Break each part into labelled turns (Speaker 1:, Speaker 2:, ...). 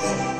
Speaker 1: ಕಲಿಸು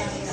Speaker 2: ಇದು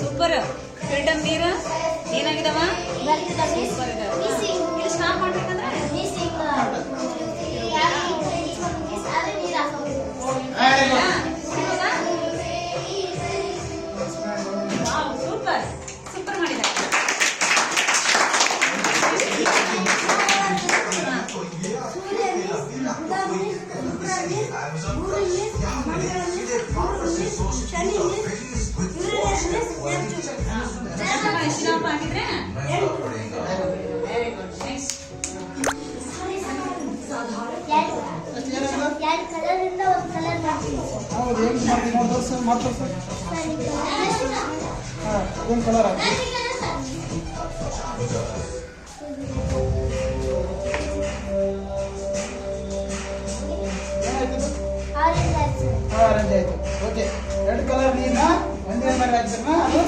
Speaker 3: super. Filter ನೀರು? ಏನಾಗಿದವ? ಸೂಪರ್ ಇದೆ ಇದು ಸ್ಟಾಪ್ ಮಾಡ್ಬೇಕಂದ್ರೆ
Speaker 2: ಹೌದು ಏನು ಮಾಡ್ತೀನಿ ನೋಡಿ ತೋರ್ಸು ಮಾಡಿ ತೋರ್ಸು ಹಾಂ ಏನು ಕಲರ್ ಹಾಕಿ ಏನಾಯ್ತು
Speaker 1: ಆರೆಂಜ್ ಆಯ್ತು.
Speaker 2: ಆರೆಂಜ್ ಓಕೆ ಎರಡು ಕಲರ್ ನೀರನ್ನ ಒಂದೇ ಮೇಲೆ ಹಾಕ್ತಾರ ಅದು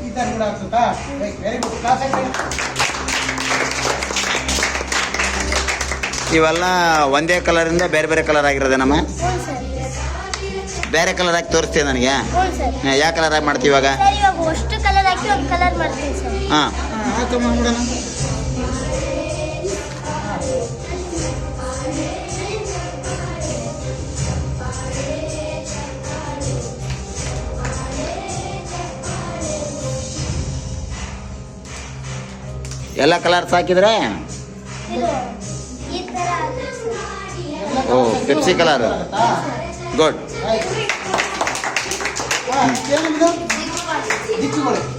Speaker 2: ಈ ಥರ ಕೂಡ ಆಗ್ತದಾ? ವೆರಿ ಗುಡ್ ಕ್ಲಾಸ್ ಆಗಿ
Speaker 4: ಇವೆಲ್ಲ ಒಂದೇ ಕಲರಿಂದ ಬೇರೆ ಬೇರೆ ಕಲರ್ ಆಗಿರೋದೇನಮ್ಮ?
Speaker 1: ಹ್ಞೂ ಸರ್
Speaker 4: ಬೇರೆ ಕಲರ್ ಹಾಕಿ ತೋರಿಸ್ತೀಯ ನನಗೆ? ಯಾವ ಕಲರ್ ಹಾಕಿ ಮಾಡ್ತೀವಿ ಇವಾಗ?
Speaker 1: ಸರ್ ಇವಾಗ ಅಷ್ಟು ಕಲರ್ ಹಾಕಿ ಒಂದು ಕಲರ್ ಮಾಡ್ತೀನಿ ಸರ್.
Speaker 4: ಹಾಂ. ಎಲ್ಲ ಕಲರ್ಸ್ ಹಾಕಿದ್ರೆ? ಓ ಪೆಪ್ಸಿ ಕಲರ್ ಗುಡ್
Speaker 3: 你接过来，你
Speaker 5: 接过来。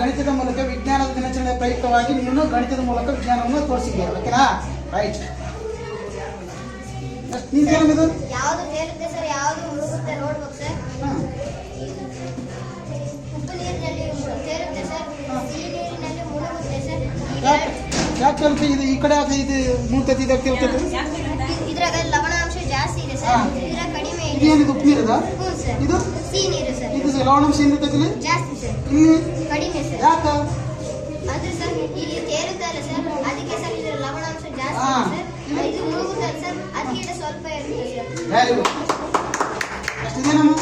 Speaker 5: ಗಣಿತದ ಮೂಲಕ ವಿಜ್ಞಾನದ ದಿನಾಚರಣೆ ಪ್ರಯುಕ್ತವಾಗಿ ನೀನು ಗಣಿತದ ಮೂಲಕ ವಿಜ್ಞಾನವನ್ನು ತೋರಿಸಿದ್ಯಾ ಓಕೆನಾ? ರೈಟ್ ನಿಂದೇನದು
Speaker 3: ಯಾವುದು ತೇಲುತ್ತೆ ಸರ್? ಯಾವುದು ಮುಳುಗುತ್ತೆ ನೋಡ್ಬೇಕು ಸರ್.
Speaker 5: ಹಾಂ.
Speaker 3: ಉಪ್ಪು ನೀರಿನಲ್ಲಿ ತೇಲುತ್ತೆ ಸರ್? ಸಿಹಿ ನೀರಿನಲ್ಲಿ ಮುಳುಗುತ್ತೆ ಸರ್.
Speaker 5: ಯಾಕೆ ಇದು ಈ ಕಡೆ ಯಾಕೆ ಇದು ಇದಕ್ಕೆ ತಿಳ್ತೈತಿ
Speaker 3: ಇದ್ರಾಗ ಲವಣಾಂಶ ಜಾಸ್ತಿ ಇದೆ ಸರ್. ಇದ್ರಾಗ ಕಡಿಮೆ ಇದೆ.
Speaker 5: ಉಪ್ಪು ನೀರದ? ಇದು?
Speaker 3: ಸಿಹಿ ನೀರು ಸರ್.
Speaker 5: ಇದು ಲವಣಾಂಶ ಏನಿರ್ತೈತಿ
Speaker 3: ಜಾಸ್ತಿ ಸರ್.
Speaker 5: ಇಲ್ಲಿ?
Speaker 3: ಕಡಿಮೆ ಸರ್.
Speaker 5: ಯಾಕ?
Speaker 3: ಅದು ಸರ್ ಇಲ್ಲಿ ತೇಲುತ್ತಲ್ಲ ಸರ್. ಅದಕ್ಕೆ ಸರ್ ಇದ್ರ ಲವಣಾಂಶ ಜಾಸ್ತಿ
Speaker 5: ಹಾ.
Speaker 3: ಇದೆ ಸರ್ ಇದು ಮುಳುಗುತ್ತಲ್ಲ ಸರ್. ಅದಕ್ಕೆ ಇದು ಸ್ವಲ್ಪ ಇರುತ್ತೆ ಸರ್.
Speaker 5: ವೆರಿ ಗುಡ್ ಎಷ್ಟಿದೆ ನಮ್ಮ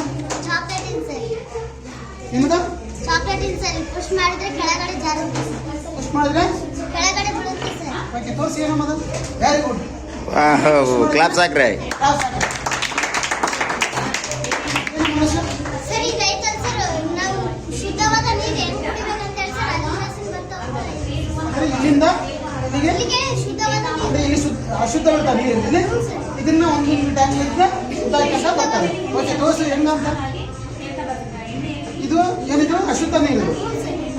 Speaker 3: ಚಾಕ್ಲೇಟ್ ಇನ್ ಸರ್
Speaker 5: ನಿಮ್ಮದು
Speaker 3: ಚಾಕ್ಲೇಟ್ ಇನ್ ಸರ್. ಪುಷ್ ಮಾಡಿದ್ರೆ ಕೆಳಗಡೆ ಜಾರುತ್ತೆ ಸರ್.
Speaker 5: ಪುಷ್ ಮಾಡಿದ್ರೆ?
Speaker 3: ಕೆಳಗಡೆ ಬೀಳುತ್ತೆ ಸರ್.
Speaker 5: ಓಕೆ ತೋರಿಸಿ ಏನಮ್ಮದು ವೆರಿ ಗುಡ್
Speaker 4: ಕ್ಲಾಪ್ಸ್ ಹಾಕ್ರಿ
Speaker 3: ಸರ್
Speaker 5: ಇಲ್ಲಿಂದ ಇಲ್ಲಿಗೆ ಅಂದ್ರೆ ಇಲ್ಲಿ ಶುದ್ಧ ಅಶುದ್ಧ ಬರ್ತಾ ನೀರು ಇಲ್ಲಿ ಇದನ್ನ ಒಂದು ಟ್ಯಾಂಕ್ ಶುದ್ಧ ಆಯ್ತಕ್ಕ ಬರ್ತಾರೆ ಓಕೆ ದೋಸೆ ಹೆಂಗಂತ? ಇದು ಏನಿದು ಅಶುದ್ಧ ನೀರು.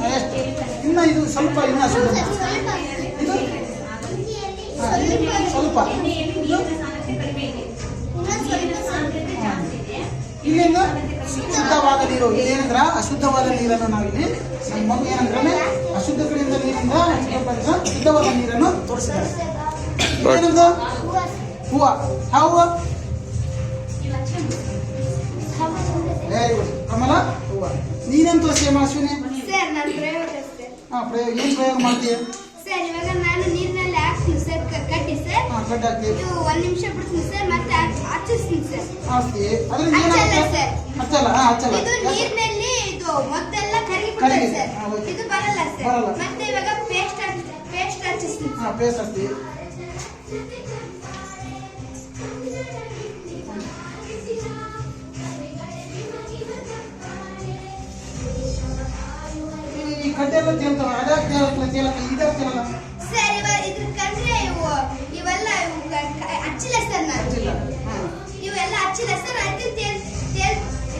Speaker 5: ಎಷ್ಟು? ಇನ್ನ ಇದು ಸ್ವಲ್ಪ ಇನ್ನ ಅಶುದ್ಧ ಇದು? ಸ್ವಲ್ಪ. ಇಲ್ಲಿಂದ ಶುದ್ಧವಾದ ನೀರು. ಇದೇನಂದ್ರ ಅಶುದ್ಧವಾದ ನೀರನ್ನು ನಾವಿಲ್ಲಿ ನಮ್ಮ ಮಗು ಏನಂದ್ರೆ ಅಶುದ್ಧ ಕಡೆಯಿಂದ ನೀರಿಂದ ಶುದ್ಧವಾದ ನೀರನ್ನು ತೋರಿಸಿದ್ದಾರೆ. ಏನಂದ ಹೂವ. ಯಾವ ಹೂವ? ವೆರಿ ಗುಡ್ ಕಮಲ ಹೂವ. ನೀನೇನ್ ತೋರಿಸಿಯಮ್ಮ ಅಶ್ವಿನಿ ಹಾ ಪ್ರಯೋಗ ಏನ್ ಪ್ರಯೋಗ ಮಾಡ್ತೀಯ?
Speaker 3: ಸರ್
Speaker 5: ಹಾ
Speaker 3: ಒಂದು ನಿಮಿಷ ಬಿಡ್ತೀನಿ ಸರ್ ಮತ್ತೆ ಹಚ್- ಹಚ್ಚಿಸ್ತೀನಿ ಸರ್.
Speaker 5: ಏನಾಗುತ್ತೆ?
Speaker 3: ಸರ್.
Speaker 5: ಹಚ್ಚಲ್ಲ ಹಾ ಹಚ್ಚಲ್ಲ.
Speaker 3: ಇದು ನೀರಿನಲ್ಲಿ ಇದು ಮೊದಲೆಲ್ಲ ಕರಗಿ ಸರ್. ಇದು ಬರಲ್ಲ ಸರ್. ಮತ್ತೆ ಇವಾಗ ಪೇಸ್ಟ್ ಪೇಸ್ಟ್ ಹಚ್ಚಿಸ್ತೀನಿ
Speaker 5: ಹಾ ಪೇಸ್ಟ್ ಹಾಕ್ತಿ ಈ ಕಡ್ಡೆ ಎಲ್ಲ ತೇಲ್ತಾವ? ಅದಾಗ ತೇಲಕ್ಲ ತೇಲಕ್ಲ ಇದಾಗ
Speaker 3: ಇವೆಲ್ಲ ಹಚ್ಚಿಲ್ಲ ಸರ್ ನಾನು ಇವೆಲ್ಲ ಹಚ್ಚಿಲ್ಲ ಸರ್ ಅದಕ್ಕೆ ತೇಲ್ ತೇಲ್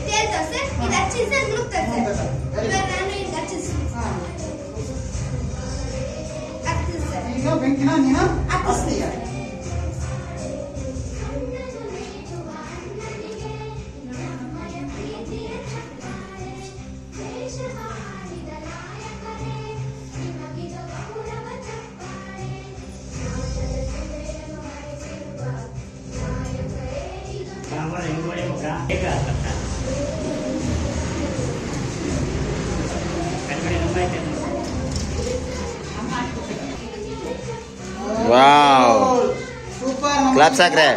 Speaker 3: ತೇಲ್ತಾವ ಸರ್ ಇದು ಹಚ್ಚಿ ಸರ್ ಮುಳುಗ್ತದೆ ಸರ್. ಇವಾಗ ನಾನು
Speaker 5: ಹಾ.
Speaker 3: ಹಚ್ಚಿಸ್ ಸರ್
Speaker 5: ಈಗ ನೀನು
Speaker 4: wow
Speaker 5: super clap good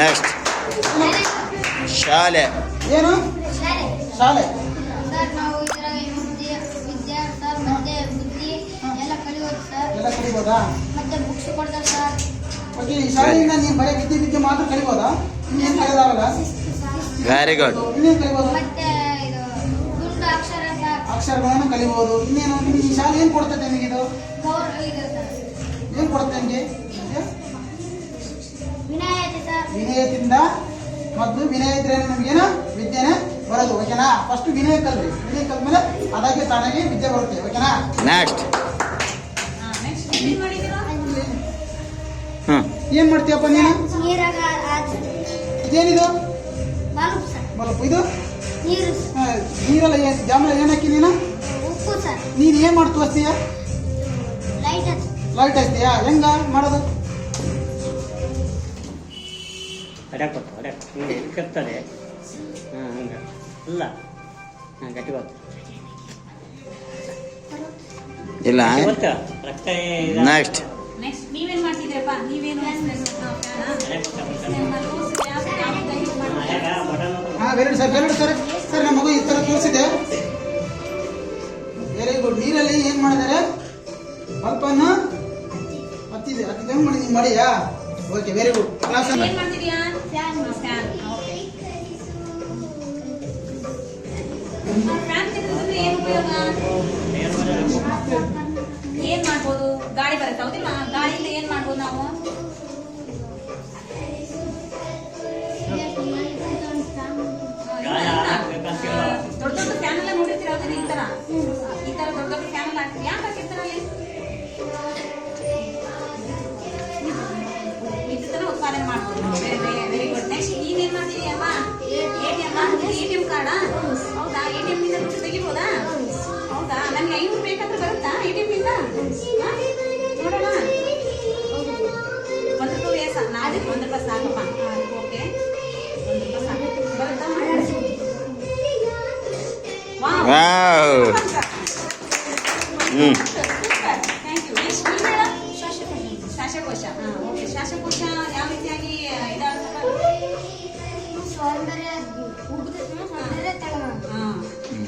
Speaker 4: next ಶಾಲೆ
Speaker 5: ಏನು?
Speaker 3: ಶಾಲೆ.
Speaker 5: ಶಾಲೆ.
Speaker 3: ಸರ್ ನಾವು ಇದ್ರಾಗ ಬುದ್ಧಿ ವಿದ್ಯೆ ಸರ್ ಮತ್ತೆ ಬುದ್ಧಿ ಎಲ್ಲ ಕಲಿಯೋದು ಸರ್.
Speaker 5: ಎಲ್ಲ ಕಲಿಬೋದಾ?
Speaker 3: ಮತ್ತೆ ಬುಕ್ಸ್ ಕೊಡ್ತಾರೆ ಸರ್.
Speaker 5: ಓಕೆ ಈ ಶಾಲೆಯಿಂದ ನೀವು ಬರೀ ವಿದ್ಯೆ ವಿದ್ಯೆ ಮಾತ್ರ ಕಲಿಬೋದಾ? ಇನ್ನೇನು ಕಲಿಯೋದಾಗಲ್ಲ?
Speaker 4: ವೆರಿ ಗುಡ್
Speaker 5: ಇನ್ನೇನು ಕಲಿಬೋದು?
Speaker 3: ಮತ್ತೆ ಇದು ದುಂಡು ಅಕ್ಷರ ಸರ್
Speaker 5: ಅಕ್ಷರಗಳನ್ನು ಕಲಿಬೋದು. ಇನ್ನೇನು? ನಿಮ್ಗೆ ಈ ಶಾಲೆ ಏನು ಕೊಡ್ತದೆ
Speaker 3: ನಿಮಗೆ ಇದು?
Speaker 5: ಏನ್ ಕೊಡುತ್ತೆ ನಿಮಗೆ? ವಿನಯದಿಂದ ಮತ್ತು ವಿನಯ ಇದ್ರೆ ನಮಗೇನು ವಿದ್ಯೆನೇ ಬರೋದು ಓಕೆನಾ? ಫಸ್ಟ್ ವಿನಯ ಕಲ್ರಿ. ವಿನಯ ಕಲ್ಮೇಲೆ ಅದಾಗೆ ತಾನಾಗಿ ವಿದ್ಯೆ ಬರುತ್ತೆ ಓಕೆನಾ?
Speaker 4: ನೆಕ್ಸ್ಟ್
Speaker 2: ನೆಕ್ಸ್ಟ್ ಏನ್
Speaker 5: ಮಾಡ್ತೀಯಪ್ಪ ನೀನು? ಇದೇನಿದು? ಬಲಪ್ ಇದು?
Speaker 3: ನೀರು.
Speaker 5: ನೀರೆಲ್ಲ ಏನು ಹಾಕಿ ನೀನು?
Speaker 3: ಉಪ್ಪು ಸರ್.
Speaker 5: ನೀನು ಏನು
Speaker 3: ಲೈಟ್ ಹಚ್ಚಿ.
Speaker 5: ಹೆಂಗ ಮಾಡೋದು?
Speaker 6: ಹಾಂ ಇಲ್ಲ ಹಾಂ
Speaker 4: ಇಲ್ಲ. ನೆಕ್ಸ್ಟ್
Speaker 2: ನೆಕ್ಸ್ಟ್ ಮಾಡ್ತಿದ್ರಪ್ಪ ನೀವೇನು
Speaker 5: ಬೆರಡು ಸರ್ ಬೆರಡು ಸರ್. ಕೈಲಿ ಏನ್ ಮಾಡಿದಾರೆ ಬಲ್ಪನ್ನ ಹತ್ತಿದೆ. ಹತ್ತಿದೆ. ಹೆಂಗ್ ಮಾಡಿ ನೀವು ಮಾಡಿಯಾ? ಓಕೆ ವೆರಿ ಗುಡ್ ಕ್ಲಾಸ್
Speaker 2: ಏನ್ ಮಾಡ್ಬೋದು? ಗಾಳಿ ಬರುತ್ತೆ ಹೌದಿಲ್ಲ ಗಾಳಿಯಿಂದ ಏನ್ ಮಾಡ್ಬೋದು ನಾವು?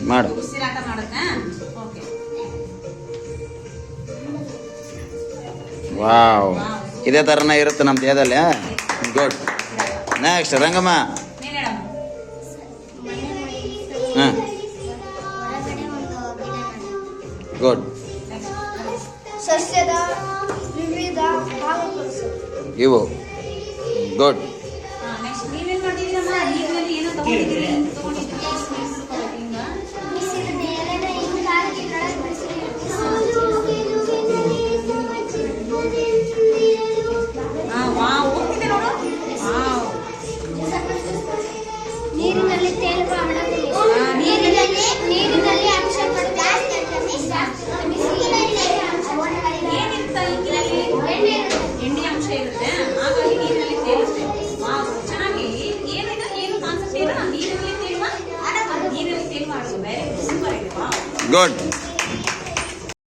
Speaker 4: ಮಾಡು.
Speaker 2: ಓಕೆ.
Speaker 4: ವಾವ್. ಇದೇ ಥರನೇ ಇರುತ್ತೆ ನಮ್ಮ ದೇಹದಲ್ಲಿ ಗುಡ್ ನೆಕ್ಸ್ಟ್ ರಂಗಮ್ಮ. ಹಾಂ.
Speaker 3: ಗುಡ್ ಸಸ್ಯದ ವಿವಿಧ
Speaker 4: ಇವು. Good
Speaker 2: けるね。
Speaker 4: Good.